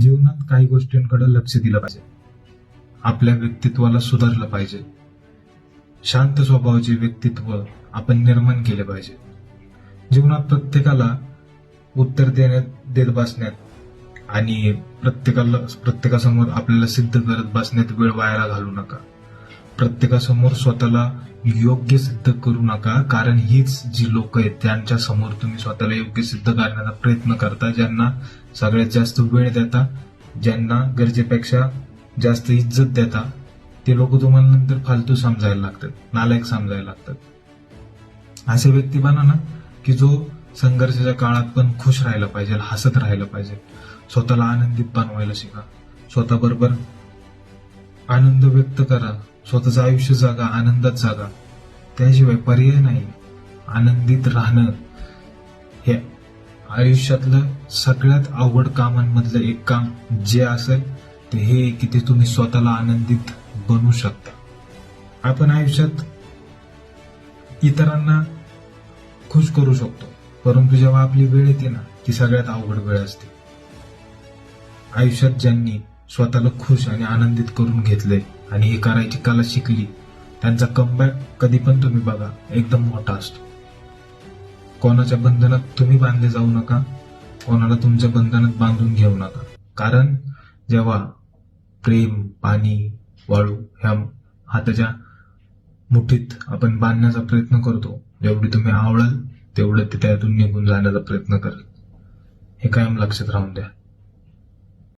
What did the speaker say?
जीवनात काही गोष्टींकडे लक्ष दिलं पाहिजे. आपल्या व्यक्तित्वाला सुधारलं पाहिजे. शांत स्वभावाचे व्यक्तित्व आपण निर्माण केले पाहिजे. जीवनात प्रत्येकाला उत्तर देण्यात देत बसण्यात आणि प्रत्येकाला प्रत्येकासमोर आपल्याला सिद्ध करत बसण्यात वेळ वायाला घालू नका. प्रत्येकासमोर स्वतःला योग्य सिद्ध करू नका. कारण हीच जी लोक आहेत त्यांच्यासमोर तुम्ही स्वतःला योग्य सिद्ध करण्याचा प्रयत्न करता ज्यांना सगळ्यात जास्त वेळ देता ज्यांना गरजेपेक्षा जास्त इज्जत देता. ते लोक तुम्हाला नंतर फालतू समजायला लागतात नालायक समजायला लागतात. असे व्यक्ती बना ना की जो संघर्षाच्या काळात पण खुश राहायला पाहिजे हसत राहायला पाहिजे. स्वतःला आनंदित बनवायला शिका. स्वतःबरोबर आनंद व्यक्त करा. स्वतःचं आयुष्य जागा आनंदात जागा. त्याशिवाय पर्याय नाही. आनंदित राहणं हे आयुष्यातलं सगळ्यात अवघड कामांमधलं एक काम जे असेल ते हे की ते तुम्ही स्वतःला आनंदित बनवू शकता. आपण आयुष्यात इतरांना खुश करू शकतो. परंतु जेव्हा आपली वेळ येते ना ती सगळ्यात अवघड वेळ असते. आयुष्यात ज्यांनी स्वतःला खुश आणि आनंदित करून घेतले आणि हे करायची कला शिकली. त्यांचा कमबॅक कधी पण तुम्ही बघा एकदम मोठा असतो. कोणाच्या बंधनात तुम्ही बांधले जाऊ नका कोणाला तुमच्या बंधनात बांधून घेऊ नका. कारण जेव्हा प्रेम पाणी वाळू ह्या हाताच्या मुठीत आपण बांधण्याचा प्रयत्न करतो जेवढी तुम्ही आवडाल तेवढं ते त्यातून निघून जाण्याचा प्रयत्न करेल. हे कायम लक्षात राहून द्या.